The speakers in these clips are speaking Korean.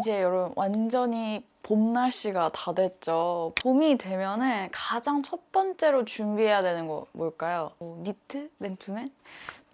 이제 여러분 완전히 봄 날씨가 다 됐죠. 봄이 되면은 가장 첫 번째로 준비해야 되는 거 뭘까요? 뭐, 니트? 맨투맨?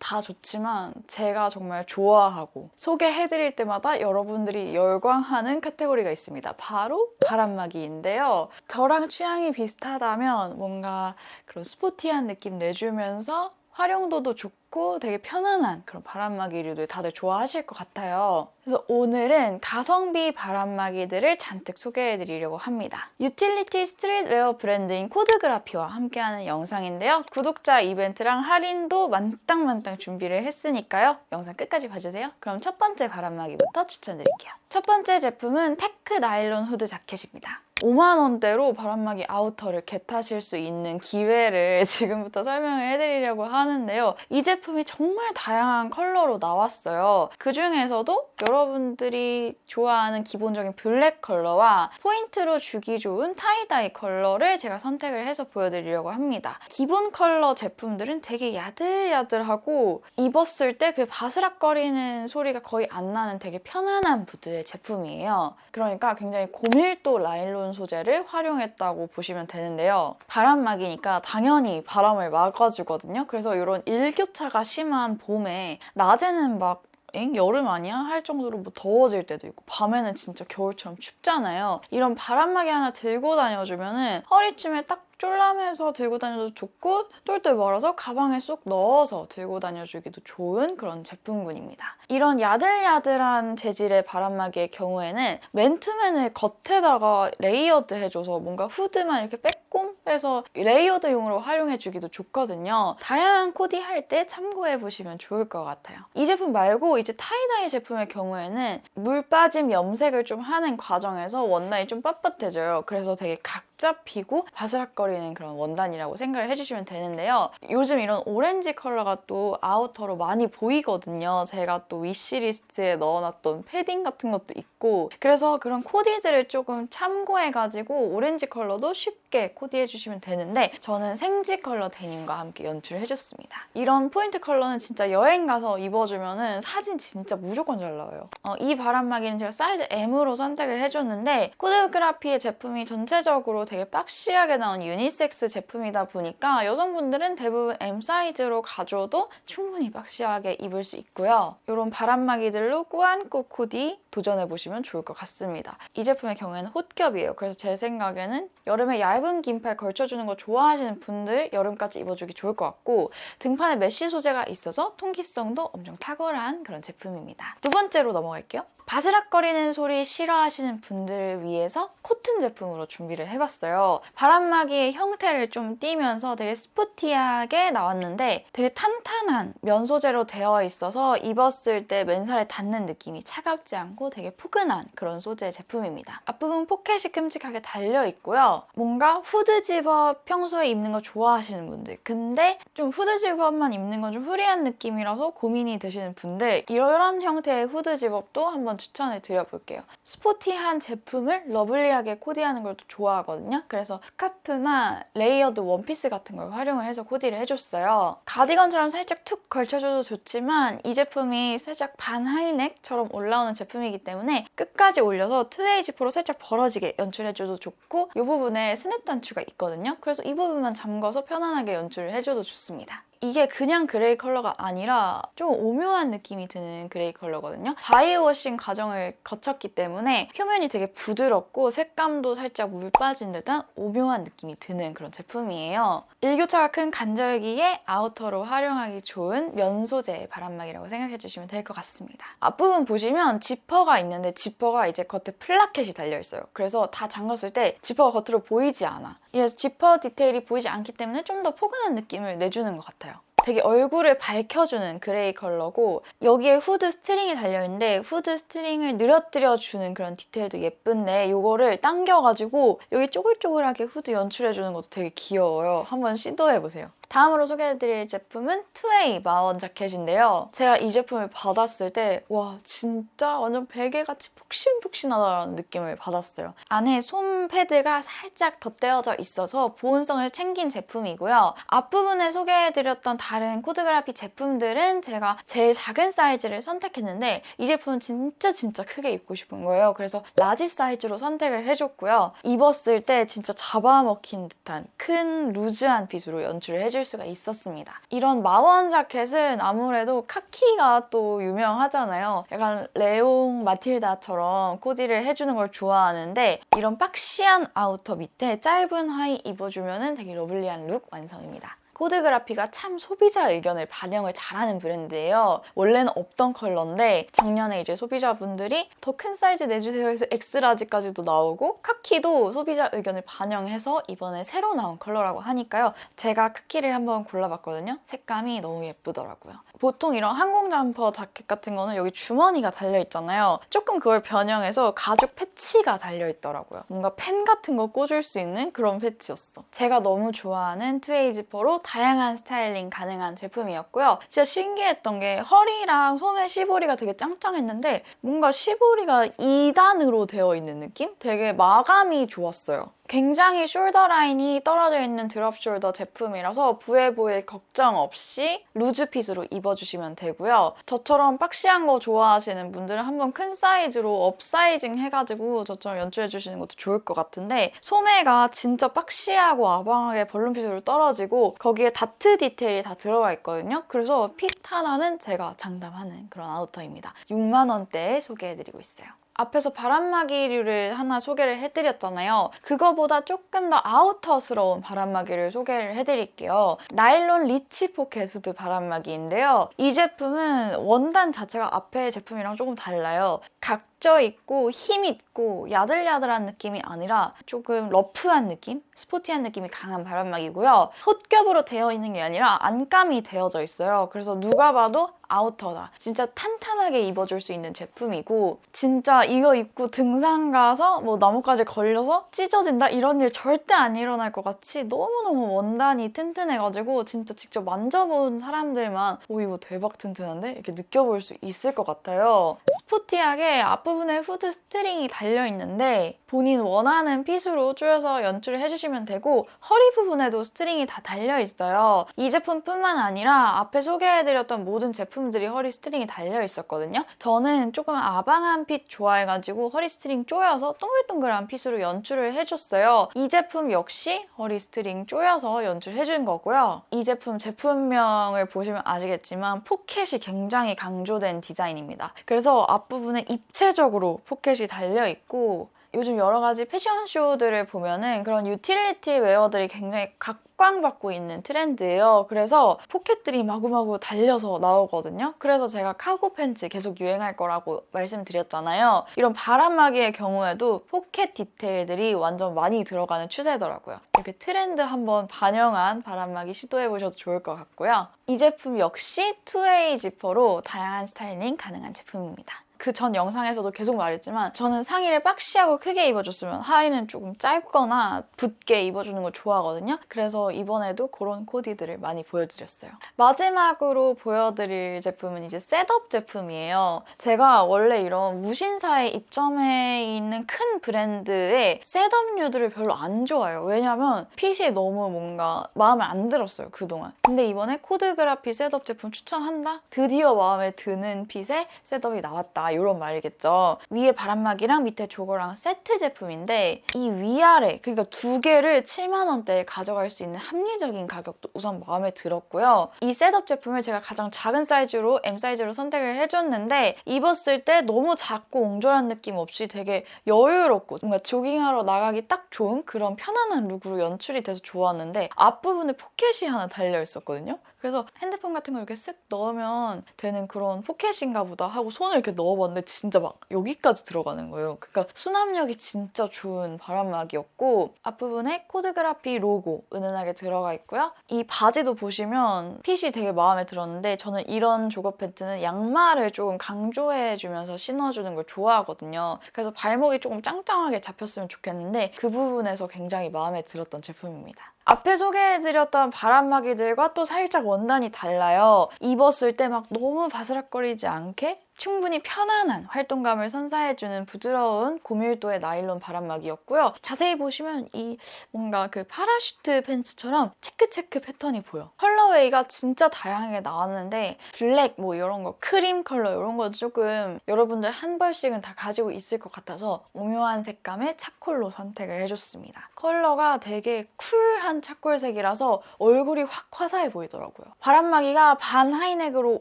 다 좋지만 제가 정말 좋아하고 소개해드릴 때마다 여러분들이 열광하는 카테고리가 있습니다. 바로 바람막이인데요. 저랑 취향이 비슷하다면 뭔가 그런 스포티한 느낌 내주면서 활용도도 좋고 되게 편안한 그런 바람막이류들 다들 좋아하실 것 같아요. 그래서 오늘은 가성비 바람막이들을 잔뜩 소개해 드리려고 합니다. 유틸리티 스트릿웨어 브랜드인 코드그라피와 함께하는 영상인데요. 구독자 이벤트랑 할인도 만땅만땅 준비를 했으니까요. 영상 끝까지 봐주세요. 그럼 첫 번째 바람막이부터 추천드릴게요. 첫 번째 제품은 테크 나일론 후드 자켓입니다. 5만 원대로 바람막이 아우터를 겟하실 수 있는 기회를 지금부터 설명을 해드리려고 하는데요. 이 제품이 정말 다양한 컬러로 나왔어요. 그 중에서도 여러분들이 좋아하는 기본적인 블랙 컬러와 포인트로 주기 좋은 타이다이 컬러를 제가 선택을 해서 보여드리려고 합니다. 기본 컬러 제품들은 되게 야들야들하고 입었을 때 그 바스락거리는 소리가 거의 안 나는 되게 편안한 무드의 제품이에요. 그러니까 굉장히 고밀도 라일론 소재를 활용했다고 보시면 되는데요. 바람막이니까 당연히 바람을 막아주거든요. 그래서 이런 일교차가 심한 봄에 낮에는 막 엥? 여름 아니야? 할 정도로 뭐 더워질 때도 있고 밤에는 진짜 겨울처럼 춥잖아요. 이런 바람막이 하나 들고 다녀주면은 허리춤에 딱 쫄라매서 들고 다녀도 좋고 똘똘 말아서 가방에 쏙 넣어서 들고 다녀주기도 좋은 그런 제품군입니다. 이런 야들야들한 재질의 바람막이의 경우에는 맨투맨을 겉에다가 레이어드 해줘서 뭔가 후드만 이렇게 빼꼼 빼서 레이어드용으로 활용해주기도 좋거든요. 다양한 코디 할 때 참고해보시면 좋을 것 같아요. 이 제품 말고 이제 타이다이 제품의 경우에는 물 빠짐 염색을 좀 하는 과정에서 원단이 좀 빳빳해져요. 그래서 되게 각 잡히고 바스락거리 는 그런 원단이라고 생각을 해주시면 되는데요. 요즘 이런 오렌지 컬러가 또 아우터로 많이 보이거든요. 제가 또 위시리스트에 넣어놨던 패딩 같은 것도 있고 그래서 그런 코디들을 조금 참고해가지고 오렌지 컬러도 쉽게 코디해주시면 되는데 저는 생지 컬러 데님과 함께 연출해줬습니다. 이런 포인트 컬러는 진짜 여행 가서 입어주면은 사진 진짜 무조건 잘 나와요. 어, 이 바람막이는 제가 사이즈 M으로 선택을 해줬는데 코드그라피의 제품이 전체적으로 되게 박시하게 나온 유 니섹스 제품이다 보니까 여성분들은 대부분 M 사이즈로 가져도 충분히 박시하게 입을 수 있고요. 이런 바람막이들로 꾸안꾸 코디 도전해 보시면 좋을 것 같습니다. 이 제품의 경우에는 헛겹이에요. 그래서 제 생각에는 여름에 얇은 긴팔 걸쳐주는 거 좋아하시는 분들 여름까지 입어주기 좋을 것 같고 등판에 메쉬 소재가 있어서 통기성도 엄청 탁월한 그런 제품입니다. 두 번째로 넘어갈게요. 바스락거리는 소리 싫어하시는 분들을 위해서 코튼 제품으로 준비를 해봤어요. 바람막이의 형태를 좀 띄면서 되게 스포티하게 나왔는데 되게 탄탄한 면 소재로 되어 있어서 입었을 때 맨살에 닿는 느낌이 차갑지 않고 되게 포근한 그런 소재의 제품입니다. 앞부분 포켓이 큼직하게 달려 있고요. 뭔가 후드 집업 평소에 입는 거 좋아하시는 분들 근데 좀 후드 집업만 입는 건 좀 후리한 느낌이라서 고민이 되시는 분들 이런 형태의 후드 집업도 한번 추천을 드려볼게요. 스포티한 제품을 러블리하게 코디하는 걸 또 좋아하거든요. 그래서 스카프나 레이어드 원피스 같은 걸 활용을 해서 코디를 해줬어요. 가디건처럼 살짝 툭 걸쳐줘도 좋지만 이 제품이 살짝 반 하이넥처럼 올라오는 제품이기 때문에 끝까지 올려서 트웨이 지퍼로 살짝 벌어지게 연출해줘도 좋고 이 부분에 스냅 단추가 있거든요. 그래서 이 부분만 잠궈서 편안하게 연출을 해줘도 좋습니다. 이게 그냥 그레이 컬러가 아니라 좀 오묘한 느낌이 드는 그레이 컬러거든요. 바이오워싱 과정을 거쳤기 때문에 표면이 되게 부드럽고 색감도 살짝 물 빠진 듯한 오묘한 느낌이 드는 그런 제품이에요. 일교차가 큰 간절기에 아우터로 활용하기 좋은 면 소재의 바람막이라고 생각해 주시면 될 것 같습니다. 앞부분 보시면 지퍼가 있는데 지퍼가 이제 겉에 플라켓이 달려 있어요. 그래서 다 잠갔을 때 지퍼가 겉으로 보이지 않아. 이 지퍼 디테일이 보이지 않기 때문에 좀 더 포근한 느낌을 내주는 것 같아요. 되게 얼굴을 밝혀주는 그레이 컬러고 여기에 후드 스트링이 달려있는데 후드 스트링을 늘어뜨려주는 그런 디테일도 예쁜데 이거를 당겨가지고 여기 쪼글쪼글하게 후드 연출해주는 것도 되게 귀여워요. 한번 시도해보세요. 다음으로 소개해드릴 제품은 2A 마원 자켓인데요. 제가 이 제품을 받았을 때 와 진짜 완전 베개같이 폭신폭신하다는 느낌을 받았어요. 안에 솜 패드가 살짝 덧대어져 있어서 보온성을 챙긴 제품이고요. 앞부분에 소개해드렸던 다른 코드그라피 제품들은 제가 제일 작은 사이즈를 선택했는데 이 제품은 진짜 진짜 크게 입고 싶은 거예요. 그래서 라지 사이즈로 선택을 해줬고요. 입었을 때 진짜 잡아먹힌 듯한 큰 루즈한 핏으로 연출을 해줄 수가 있었습니다. 이런 마원 자켓은 아무래도 카키가 또 유명하잖아요. 약간 레옹 마틸다처럼 코디를 해주는 걸 좋아하는데 이런 박시한 아우터 밑에 짧은 하의 입어주면 되게 러블리한 룩 완성입니다. 코드그라피가 참 소비자 의견을 반영을 잘하는 브랜드예요. 원래는 없던 컬러인데 작년에 이제 소비자분들이 더 큰 사이즈 내주세요 해서 엑스라지까지도 나오고 카키도 소비자 의견을 반영해서 이번에 새로 나온 컬러라고 하니까요. 제가 카키를 한번 골라봤거든요. 색감이 너무 예쁘더라고요. 보통 이런 항공 잠퍼 자켓 같은 거는 여기 주머니가 달려있잖아요. 조금 그걸 변형해서 가죽 패치가 달려있더라고요. 뭔가 펜 같은 거 꽂을 수 있는 그런 패치였어. 제가 너무 좋아하는 투에이 지퍼로 다양한 스타일링 가능한 제품이었고요. 진짜 신기했던 게 허리랑 소매 시보리가 되게 짱짱했는데 뭔가 시보리가 2단으로 되어 있는 느낌? 되게 마감이 좋았어요. 굉장히 숄더 라인이 떨어져 있는 드롭 숄더 제품이라서 부해 보일 걱정 없이 루즈 핏으로 입어주시면 되고요. 저처럼 박시한 거 좋아하시는 분들은 한번 큰 사이즈로 업사이징 해가지고 저처럼 연출해주시는 것도 좋을 것 같은데 소매가 진짜 박시하고 아방하게 벌룬 핏으로 떨어지고 거기에 다트 디테일이 다 들어가 있거든요. 그래서 핏 하나는 제가 장담하는 그런 아우터입니다. 6만 원대에 소개해드리고 있어요. 앞에서 바람막이류를 하나 소개를 해드렸잖아요. 그거보다 조금 더 아우터스러운 바람막이를 소개를 해드릴게요. 나일론 리치 포켓 후드 바람막이인데요. 이 제품은 원단 자체가 앞에 제품이랑 조금 달라요. 각 져 있고 힘 있고 야들야들한 느낌이 아니라 조금 러프한 느낌? 스포티한 느낌이 강한 바람막이고요. 헛겹으로 되어 있는 게 아니라 안감이 되어져 있어요. 그래서 누가 봐도 아우터다. 진짜 탄탄하게 입어줄 수 있는 제품이고 진짜 이거 입고 등산 가서 뭐 나뭇가지 걸려서 찢어진다 이런 일 절대 안 일어날 것 같이 너무너무 원단이 튼튼해가지고 진짜 직접 만져본 사람들만 오 이거 대박 튼튼한데? 이렇게 느껴볼 수 있을 것 같아요. 스포티하게 앞부분 에 후드 스트링이 달려 있는데 본인 원하는 핏으로 조여서 연출을 해주시면 되고 허리 부분에도 스트링이 다 달려 있어요. 이 제품뿐만 아니라 앞에 소개해드렸던 모든 제품들이 허리 스트링이 달려 있었거든요. 저는 조금 아방한 핏 좋아해가지고 허리 스트링 조여서 동글동글한 핏으로 연출을 해줬어요. 이 제품 역시 허리 스트링 조여서 연출해준 거고요. 이 제품 제품명을 보시면 아시겠지만 포켓이 굉장히 강조된 디자인입니다. 그래서 앞부분에 입체적 으로 포켓이 달려 있고 요즘 여러 가지 패션쇼들을 보면은 그런 유틸리티 웨어들이 굉장히 각광받고 있는 트렌드예요. 그래서 포켓들이 마구마구 달려서 나오거든요. 그래서 제가 카고 팬츠 계속 유행할 거라고 말씀드렸잖아요. 이런 바람막이의 경우에도 포켓 디테일들이 완전 많이 들어가는 추세더라고요. 이렇게 트렌드 한번 반영한 바람막이 시도해보셔도 좋을 것 같고요. 이 제품 역시 2A 지퍼로 다양한 스타일링 가능한 제품입니다. 그 전 영상에서도 계속 말했지만 저는 상의를 박시하고 크게 입어줬으면 하의는 조금 짧거나 붓게 입어주는 걸 좋아하거든요. 그래서 이번에도 그런 코디들을 많이 보여드렸어요. 마지막으로 보여드릴 제품은 이제 셋업 제품이에요. 제가 원래 이런 무신사에 입점해 있는 큰 브랜드의 셋업 류들을 별로 안 좋아해요. 왜냐면 핏이 너무 뭔가 마음에 안 들었어요, 그동안. 근데 이번에 코드그라피 셋업 제품 추천한다? 드디어 마음에 드는 핏의 셋업이 나왔다. 이런 말이겠죠. 위에 바람막이랑 밑에 조거랑 세트 제품인데 이 위아래 그러니까 두 개를 7만 원대에 가져갈 수 있는 합리적인 가격도 우선 마음에 들었고요. 이 셋업 제품을 제가 가장 작은 사이즈로 M 사이즈로 선택을 해줬는데 입었을 때 너무 작고 옹졸한 느낌 없이 되게 여유롭고 뭔가 조깅하러 나가기 딱 좋은 그런 편안한 룩으로 연출이 돼서 좋았는데 앞부분에 포켓이 하나 달려 있었거든요. 그래서 핸드폰 같은 거 이렇게 쓱 넣으면 되는 그런 포켓인가 보다 하고 손을 이렇게 넣어 넣어봤는데 진짜 막 여기까지 들어가는 거예요. 그러니까 수납력이 진짜 좋은 바람막이였고 앞부분에 코드그라피 로고 은은하게 들어가 있고요. 이 바지도 보시면 핏이 되게 마음에 들었는데 저는 이런 조거 팬츠는 양말을 조금 강조해주면서 신어주는 걸 좋아하거든요. 그래서 발목이 조금 짱짱하게 잡혔으면 좋겠는데 그 부분에서 굉장히 마음에 들었던 제품입니다. 앞에 소개해드렸던 바람막이들과 또 살짝 원단이 달라요. 입었을 때 막 너무 바스락거리지 않게 충분히 편안한 활동감을 선사해주는 부드러운 고밀도의 나일론 바람막이였고요. 자세히 보시면 이 뭔가 그 파라슈트 팬츠처럼 체크체크 패턴이 보여. 컬러웨이가 진짜 다양하게 나왔는데 블랙 뭐 이런 거 크림 컬러 이런 거 조금 여러분들 한 벌씩은 다 가지고 있을 것 같아서 오묘한 색감의 차콜로 선택을 해줬습니다. 컬러가 되게 쿨한 차콜색이라서 얼굴이 확 화사해 보이더라고요. 바람막이가 반 하이넥으로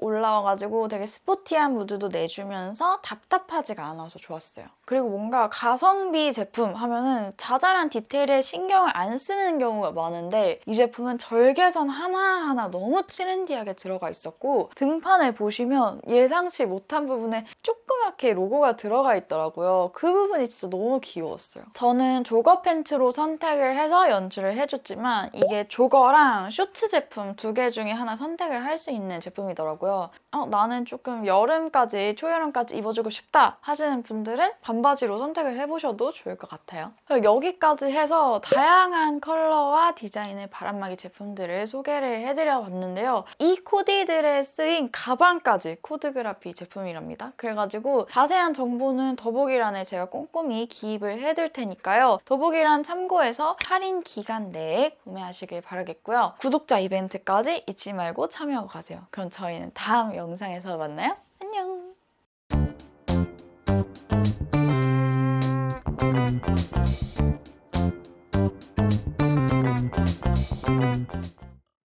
올라와가지고 되게 스포티한 무드 도 내주면서 답답하지가 않아서 좋았어요. 그리고 뭔가 가성비 제품 하면은 자잘한 디테일에 신경을 안 쓰는 경우가 많은데 이 제품은 절개선 하나하나 너무 트렌디하게 들어가 있었고 등판에 보시면 예상치 못한 부분에 조그맣게 로고가 들어가 있더라고요. 그 부분이 진짜 너무 귀여웠어요. 저는 조거 팬츠로 선택을 해서 연출을 해줬지만 이게 조거랑 쇼트 제품 두 개 중에 하나 선택을 할 수 있는 제품이더라고요. 어, 나는 조금 여름까지 초여름까지 입어주고 싶다 하시는 분들은 반바지로 선택을 해보셔도 좋을 것 같아요. 여기까지 해서 다양한 컬러와 디자인의 바람막이 제품들을 소개를 해드려 봤는데요. 이 코디들에 쓰인 가방까지 코드그라피 제품이랍니다. 그래가지고 자세한 정보는 더보기란에 제가 꼼꼼히 기입을 해둘 테니까요. 더보기란 참고해서 할인 기간 내에 구매하시길 바라겠고요. 구독자 이벤트까지 잊지 말고 참여하고 가세요. 그럼 저희는 다음 영상에서 만나요.